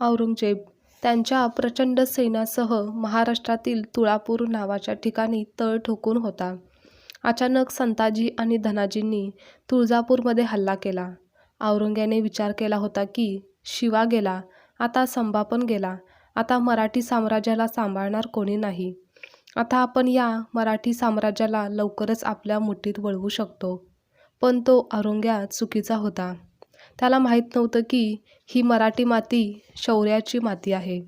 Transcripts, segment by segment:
औरंगजेब त्यांच्या प्रचंड सैन्यासह महाराष्ट्रातील तुळापूर नावाच्या ठिकाणी तळ ठोकून होता. अचानक संताजी आणि धनाजींनी तुळजापूरमध्ये हल्ला केला. औरंग्याने विचार केला होता की शिवा गेला, आता संभापन गेला, आता मराठी साम्राज्याला सांभाळणार कोणी नाही. आता आपण या मराठी साम्राज्याला लवकरच आपल्या मुठीत वळवू शकतो. पण तो औरंग्या चुकीचा होता. त्याला माहीत नव्हतं की ही मराठी माती शौर्याची माती आहे.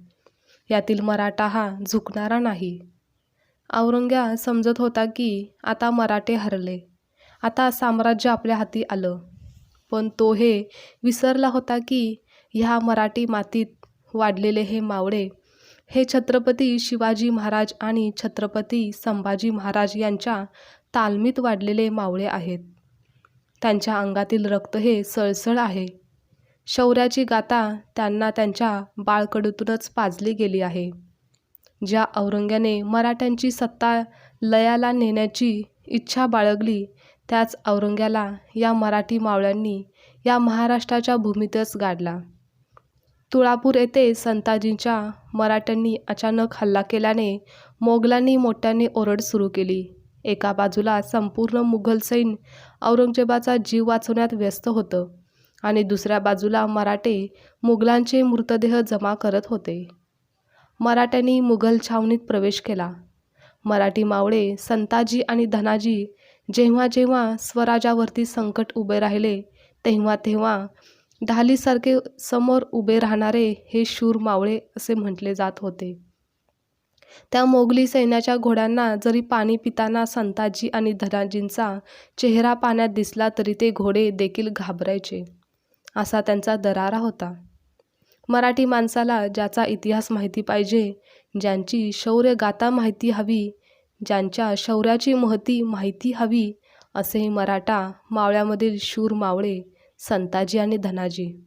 यातील मराठा हा झुकणारा नाही. औरंग्या समजत होता की आता मराठे हरले. आता साम्राज्य आपल्या हाती आलं. पण तो हे विसरला होता की ह्या मराठी मातीत वाढलेले हे मावळे हे छत्रपती शिवाजी महाराज आणि छत्रपती संभाजी महाराज यांच्या तालमीत वाढलेले मावळे आहेत. त्यांच्या अंगातील रक्त हे सळसळ आहे. शौर्याची गाथा त्यांना त्यांच्या बाळकडूतूनच पाजली गेली आहे. ज्या औरंग्याने मराठ्यांची सत्ता लयाला नेण्याची इच्छा बाळगली त्याच औरंग्याला या मराठी मावळ्यांनी या महाराष्ट्राच्या भूमीतच गाडला. तुळापूर येथे संताजींच्या मराठ्यांनी अचानक हल्ला केल्याने मोगलांनी मोठ्याने ओरड सुरू केली. एका बाजूला संपूर्ण मुघल सैन्य औरंगजेबाचा जीव वाचवण्यात व्यस्त होतं आणि दुसऱ्या बाजूला मराठे मुघलांचे मृतदेह जमा करत होते. मराठ्यांनी मुघल छावणीत प्रवेश केला. मराठी मावळे संताजी आणि धनाजी जेव्हा जेव्हा स्वराजावरती संकट उभे राहिले तेव्हा तेव्हा ढालीसारखे समोर उभे राहणारे हे शूर मावळे असे म्हटले जात होते. त्या मोगली सैन्याच्या घोड्यांना जरी पाणी पिताना संताजी आणि धनाजींचा चेहरा पाण्यात दिसला तरी ते घोडे देखील घाबरायचे, असा त्यांचा दरारा होता. मराठी माणसाला ज्याचा इतिहास माहिती पाहिजे, ज्यांची शौर्यगाथा माहिती हवी, ज्यांच्या शौर्याची महती माहिती हवी असे मराठा मावळ्यामधील शूर मावळे संताजी आणि धनाजी.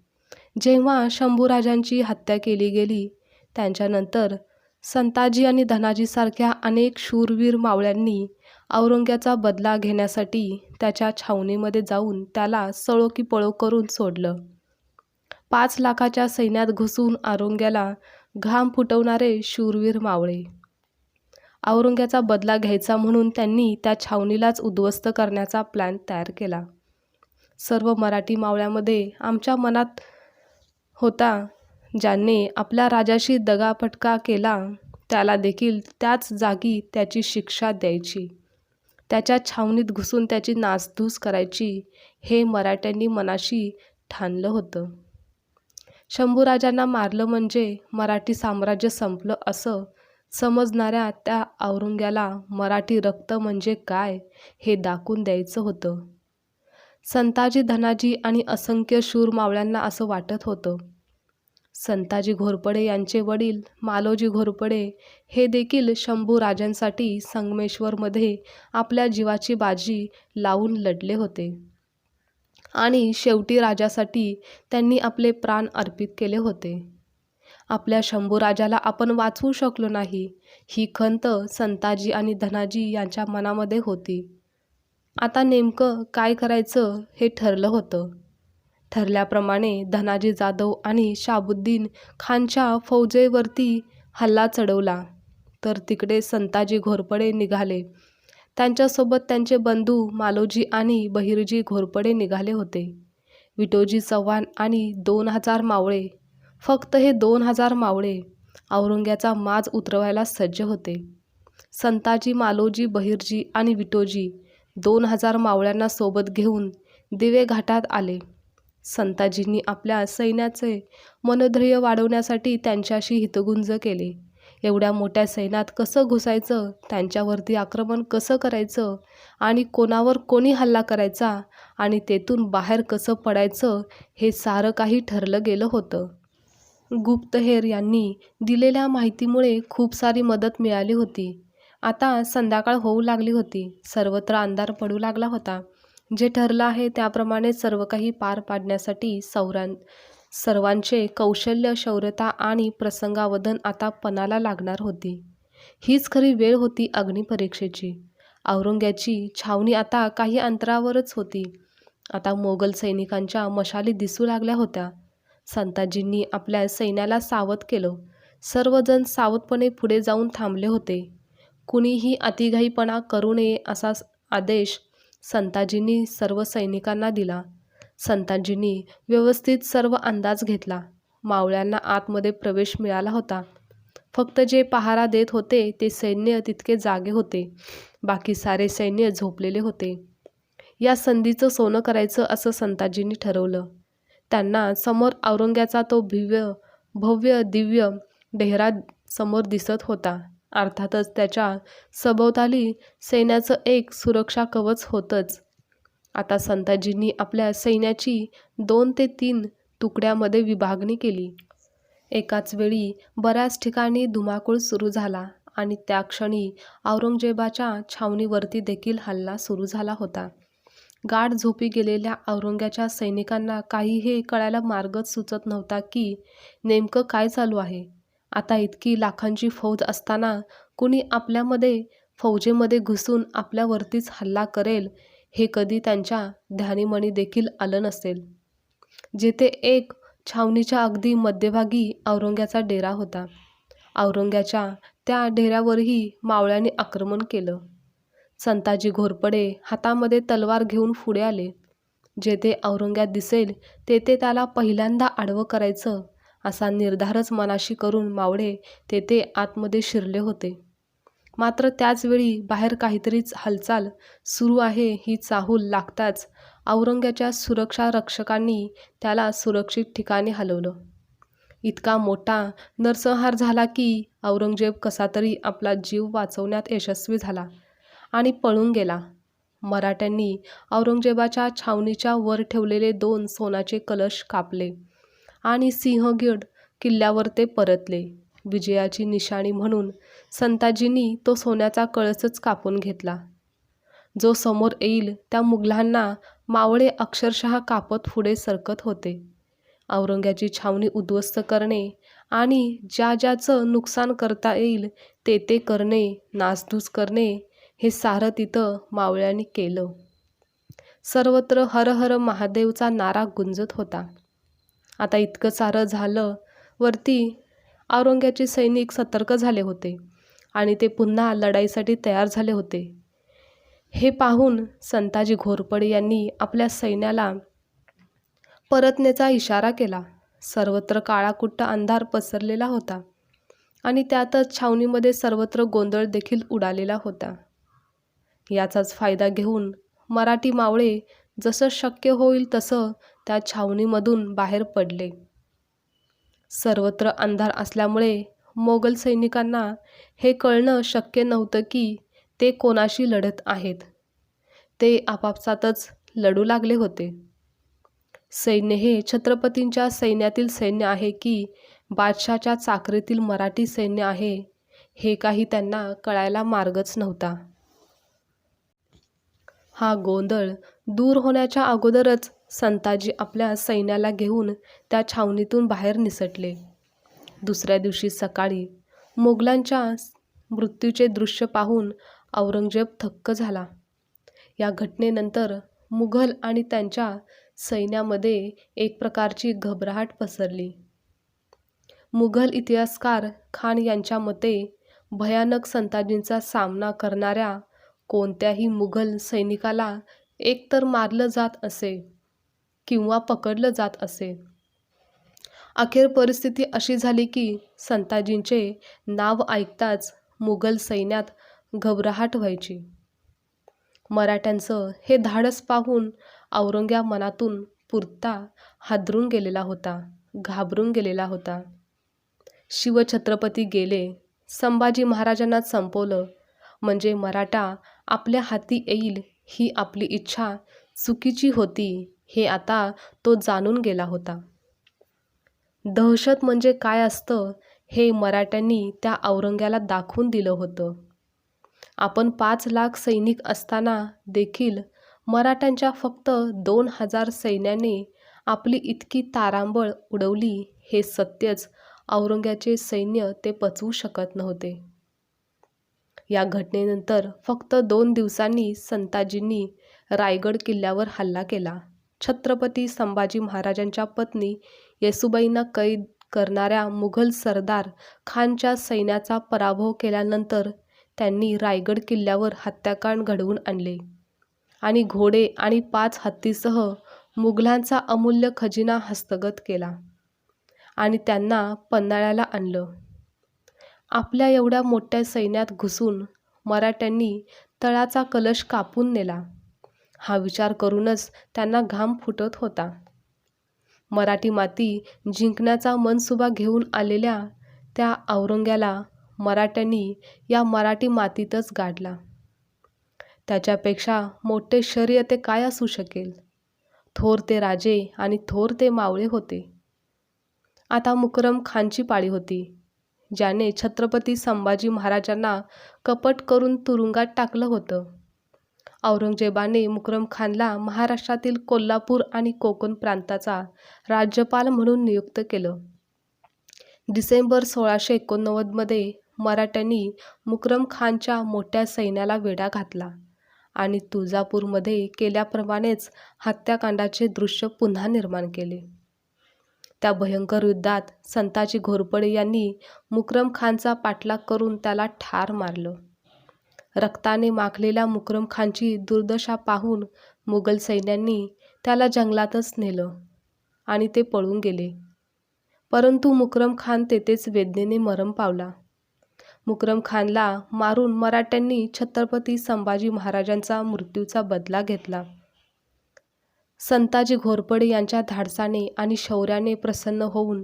जेव्हा शंभूराजांची हत्या केली गेली त्यांच्यानंतर संताजी आणि धनाजीसारख्या अनेक शूरवीर मावळ्यांनी औरंग्याचा बदला घेण्यासाठी त्याच्या छावणीमध्ये जाऊन त्याला सळो की पळो करून सोडलं. पाच लाखाच्या सैन्यात घुसून औरंग्याला घाम फुटवणारे शूरवीर मावळे. औरंग्याचा बदला घ्यायचा म्हणून त्यांनी त्या छावणीलाच उद्ध्वस्त करण्याचा प्लॅन तयार केला. सर्व मराठी मावळ्यामध्ये आमच्या मनात होता ज्याने आपल्या राजाशी दगाफटका केला त्याला देखील त्याच जागी त्याची शिक्षा द्यायची, त्याच्या छावणीत घुसून त्याची नासधूस करायची हे मराठ्यांनी मनाशी ठाणलं होतं. शंभूराजांना मारलं म्हणजे मराठी साम्राज्य संपलं असं समजणाऱ्या त्या औरंग्याला मराठी रक्त म्हणजे काय हे दाखवून द्यायचं होतं. संताजी धनाजी आणि असंख्य शूर मावळ्यांना असं वाटत होतं. संताजी घोरपडे यांचे वडील मालोजी घोरपडे हे देखील शंभूराजांसाठी संगमेश्वरमध्ये आपल्या जीवाची बाजी लावून लढले होते आणि शेवटी राजासाठी त्यांनी आपले प्राण अर्पित केले होते. आपल्या शंभूराजाला आपण वाचवू शकलो नाही ही खंत संताजी आणि धनाजी यांच्या मनामध्ये होती. आता नेमकं काय करायचं हे ठरलं होतं. ठरल्याप्रमाणे धनाजी जाधव आणि शाबुद्दीन खानच्या फौजेवरती हल्ला चढवला तर तिकडे संताजी घोरपडे निघाले. त्यांच्यासोबत त्यांचे बंधू मालोजी आणि बहिर्जी घोरपडे निघाले होते. विटोजी चव्हाण आणि दोन हजार मावळे, फक्त हे दोन हजार मावळे औरंग्याचा माज उतरवायला सज्ज होते. संताजी मालोजी बहिर्जी आणि विटोजी दोन हजार मावळ्यांना सोबत घेऊन दिवे घाटात आले. संताजींनी आपल्या सैन्याचे मनोधैर्य वाढवण्यासाठी त्यांच्याशी हितगुंज केले. एवढ्या मोठ्या सैन्यात कसं घुसायचं, त्यांच्यावरती आक्रमण कसं करायचं आणि कोणावर कोणी हल्ला करायचा आणि तेथून बाहेर कसं पडायचं हे सारं काही ठरलं गेलं होतं. गुप्तहेर यांनी दिलेल्या माहितीमुळे खूप सारी मदत मिळाली होती. आता संध्याकाळ होऊ लागली होती. सर्वत्र अंधार पडू लागला होता. जे ठरलं आहे त्याप्रमाणे सर्व काही पार पाडण्यासाठी सौरां सर्वांचे कौशल्य, शौर्यता आणि प्रसंगावधन आता पणाला लागणार होती. हीच खरी वेळ होती अग्निपरीक्षेची. औरंग्याची छावणी आता काही अंतरावरच होती. आता मोगल सैनिकांच्या मशाली दिसू लागल्या होत्या. संताजींनी आपल्या सैन्याला सावध केलं सर्वजण सावधपणे पुढे जाऊन थांबले होते कुणीही अतिघाईपणा करू नये असा आदेश संताजींनी सर्व सैनिकांना दिला. संताजींनी व्यवस्थित सर्व अंदाज घेतला. मावळ्यांना आतमध्ये प्रवेश मिळाला होता. फक्त जे पहारा देत होते ते सैन्य तितके जागे होते. बाकी सारे सैन्य झोपलेले होते. या संधीचं सोनं करायचं असं संताजींनी ठरवलं. त्यांना समोर औरंग्याचा तो भिव्य भव्य दिव्य डेहरा समोर दिसत होता. अर्थातच त्याच्या सभोवताली सैन्याचं एक सुरक्षा कवच होतंच. आता संताजींनी आपल्या सैन्याची दोन ते तीन तुकड्यामध्ये विभागणी केली. एकाच वेळी बऱ्याच ठिकाणी धुमाकूळ सुरू झाला आणि त्या क्षणी औरंगजेबाच्या छावणीवरती देखील हल्ला सुरू झाला होता. गाढ झोपी गेलेल्या औरंग्याच्या सैनिकांना काही हे कळायला मार्गच सुचत नव्हता की नेमकं काय चालू आहे. आता इतकी लाखांची फौज असताना कुणी आपल्यामध्ये फौजेमध्ये घुसून आपल्यावरतीच हल्ला करेल हे कधी त्यांच्या ध्यानीमणी देखील आलं नसेल. जेथे एक छावणीच्या अगदी मध्यभागी औरंग्याचा डेरा होता. औरंग्याच्या त्या डेऱ्यावरही मावळ्याने आक्रमण केलं. संताजी घोरपडे हातामध्ये तलवार घेऊन पुढे आले. जेथे औरंग्यात दिसेल तेथे त्याला पहिल्यांदा आडवं करायचं असा निर्धारच मनाशी करून मावळे तेथे आतमध्ये शिरले होते. मात्र त्याचवेळी बाहेर काहीतरीच हालचाल सुरू आहे ही चाहूल लागताच औरंग्याच्या सुरक्षा रक्षकांनी त्याला सुरक्षित ठिकाणी हलवलं. इतका मोठा नरसंहार झाला की औरंगजेब कसा तरी आपला जीव वाचवण्यात यशस्वी झाला आणि पळून गेला. मराठ्यांनी औरंगजेबाच्या छावणीच्या वर ठेवलेले दोन सोनाचे कलश कापले. आणि सिंहगड किल्ल्यावर ते परतले. विजयाची निशाणी म्हणून संताजींनी तो सोन्याचा कळसच कापून घेतला. जो समोर येईल त्या मुघलांना मावळे अक्षरशः कापत पुढे सरकत होते. औरंग्याची छावणी उद्ध्वस्त करणे आणि ज्या ज्याचं नुकसान करता येईल ते ते करणे नासधूस करणे हे सारं तिथं मावळ्यांनी केलं. सर्वत्र हर हर महादेवचा नारा गुंजत होता. आता इतकं सारं झालं. वरती औरंग्याचे सैनिक सतर्क झाले होते आणि ते पुन्हा लढाईसाठी तयार झाले होते. हे पाहून संताजी घोरपडे यांनी आपल्या सैन्याला परतण्याचा इशारा केला. सर्वत्र काळाकुट्ट अंधार पसरलेला होता आणि त्यातच छावणीमध्ये सर्वत्र गोंधळ देखील उडालेला होता. याचाच फायदा घेऊन मराठी मावळे जसं शक्य होईल तसं त्या छावणीमधून बाहेर पडले. सर्वत्र अंधार असल्यामुळे मोगल सैनिकांना हे कळणं शक्य नव्हतं की ते कोणाशी लढत आहेत. ते आपापसातच लढू लागले होते. सैन्य हे छत्रपतींच्या सैन्यातील सैन्य आहे की बादशाच्या चाकरीतील मराठी सैन्य आहे हे काही त्यांना कळायला मार्गच नव्हता. हा गोंधळ दूर होण्याच्या अगोदरच संताजी आपल्या सैन्याला घेऊन त्या छावणीतून बाहेर निसटले. दुसऱ्या दिवशी सकाळी मोगलांच्या मृत्यूचे दृश्य पाहून औरंगजेब थक्क झाला. या घटनेनंतर मुघल आणि त्यांच्या सैन्यामध्ये एक प्रकारची घबराहट पसरली. मुघल इतिहासकार खान यांच्या मते भयानक संताजींचा सामना करणाऱ्या कोणत्याही मुघल सैनिकाला एकतर मारलं जात असे किंवा पकडलं जात असे. अखेर परिस्थिती अशी झाली की संताजींचे नाव ऐकताच मुघल सैन्यात घबराहट व्हायची. मराठ्यांचं हे धाडस पाहून औरंग्या मनातून पुरता हादरून गेलेला होता घाबरून गेलेला होता. शिवछत्रपती गेले संभाजी महाराजांना संपवलं म्हणजे मराठा आपल्या हाती येईल ही आपली इच्छा चुकीची होती हे आता तो जाणून गेला होता. दहशत म्हणजे काय असतं हे मराठ्यांनी त्या औरंग्याला दाखवून दिलं होतं. आपण पाच लाख सैनिक असताना देखील मराठ्यांच्या फक्त दोन हजार सैन्याने आपली इतकी तारांबळ उडवली हे सत्यच औरंग्याचे सैन्य ते पचवू शकत नव्हते. या घटनेनंतर फक्त दोन दिवसांनी संताजींनी रायगड किल्ल्यावर हल्ला केला. छत्रपती संभाजी महाराजांच्या पत्नी येसुबाईंना कैद करणाऱ्या मुघल सरदार खानच्या सैन्याचा पराभव केल्यानंतर त्यांनी रायगड किल्ल्यावर हत्याकांड घडवून आणले. आणि घोडे आणि पाच हत्तीसह मुघलांचा अमूल्य खजिना हस्तगत केला आणि त्यांना पन्हाळ्याला आणलं. आपल्या एवढ्या मोठ्या सैन्यात घुसून मराठ्यांनी तळाचा कलश कापून नेला. हा विचार करूनच त्यांना घाम फुटत होता. मराठी माती जिंकण्याचा मनसुबा घेऊन आलेल्या त्या औरंग्याला मराठ्यांनी या मराठी मातीतच गाडला. त्याच्यापेक्षा मोठे शर्य ते काय असू शकेल? थोर ते राजे आणि थोर ते मावळे होते. आता मुकरम खानची पाळी होती ज्याने छत्रपती संभाजी महाराजांना कपट करून तुरुंगात टाकलं होतं. औरंगजेबाने मुकरम खानला महाराष्ट्रातील कोल्हापूर आणि कोकण प्रांताचा राज्यपाल म्हणून नियुक्त केलं. डिसेंबर सोळाशे एकोणनव्वदमध्ये मराठ्यांनी मुकरम खानच्या मोठ्या सैन्याला वेढा घातला आणि तुळजापूरमध्ये केल्याप्रमाणेच हत्याकांडाचे दृश्य पुन्हा निर्माण केले. त्या भयंकर युद्धात संताजी घोरपडे यांनी मुकरम खानचा पाठलाग करून त्याला ठार मारलं. रक्ताने माखलेल्या मुकरम खानची दुर्दशा पाहून मुघल सैन्यांनी त्याला जंगलातच नेलं आणि ते पळून गेले. परंतु मुकरम खान तेथेच वेदनेने मरण पावला. मुकरम खानला मारून मराठ्यांनी छत्रपती संभाजी महाराजांचा मृत्यूचा बदला घेतला. संताजी घोरपडे यांच्या धाडसाने आणि शौर्याने प्रसन्न होऊन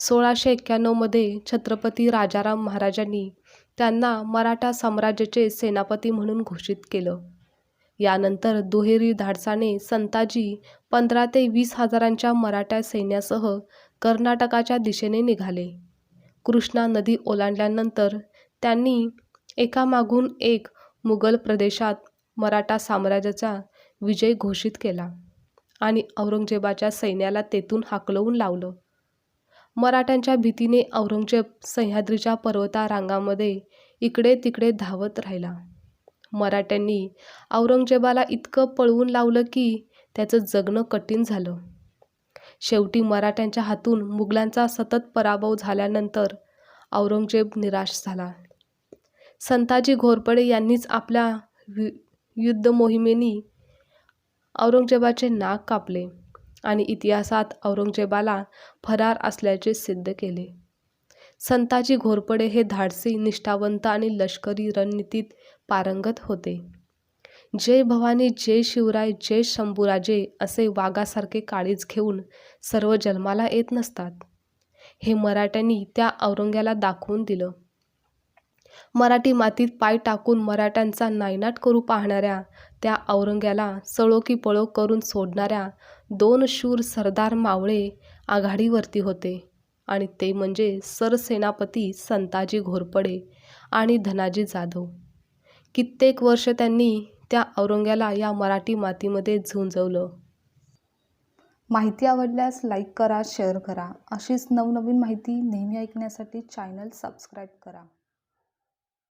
सोळाशे एक्क्याण्णवमध्ये छत्रपती राजाराम महाराजांनी त्यांना मराठा साम्राज्याचे सेनापती म्हणून घोषित केलं. यानंतर दुहेरी धाडसाने संताजी पंधरा ते वीस हजारांच्या मराठा सैन्यासह कर्नाटकाच्या दिशेने निघाले. कृष्णा नदी ओलांडल्यानंतर त्यांनी एकामागून एक मुघल प्रदेशात मराठा साम्राज्याचा विजय घोषित केला आणि औरंगजेबाच्या सैन्याला तेथून हाकलवून लावलं. मराठ्यांच्या भीतीने औरंगजेब सह्याद्रीच्या पर्वता रांगामध्ये इकडे तिकडे धावत राहिला. मराठ्यांनी औरंगजेबाला इतकं पळवून लावलं की त्याचं जगणं कठीण झालं. शेवटी मराठ्यांच्या हातून मुघलांचा सतत पराभव झाल्यानंतर औरंगजेब निराश झाला. संताजी घोरपडे यांनीच आपल्या युद्ध मोहिमेनी औरंगजेबाचे नाक कापले. आणि इतिहासात औरंगजेबाला फरार असल्याचे सिद्ध केले. संताजी घोरपडे हे धाडसी निष्ठावंत आणि लष्करी रणनीतीत पारंगत होते. जय भवानी जय शिवराय जय शंभूराजे असे वाघासारखे काळीज घेऊन सर्व जन्माला येत नसतात. हे मराठ्यांनी त्या औरंग्याला दाखवून दिलं. मराठी मातीत पाय टाकून मराठ्यांचा नायनाट करू पाहणाऱ्या त्या औरंग्याला सळो की पळो करून सोडणाऱ्या दोन शूर सरदार मावळे आघाडीवरती होते. आणि ते म्हणजे सरसेनापती संताजी घोरपडे आणि धनाजी जाधव. कित्येक वर्ष त्यांनी त्या औरंग्याला या मराठी मातीमध्ये झुंजवलं. माहिती आवडल्यास लाईक करा शेअर करा. अशीच नवनवीन माहिती नेहमी ऐकण्यासाठी चॅनल सबस्क्राईब करा.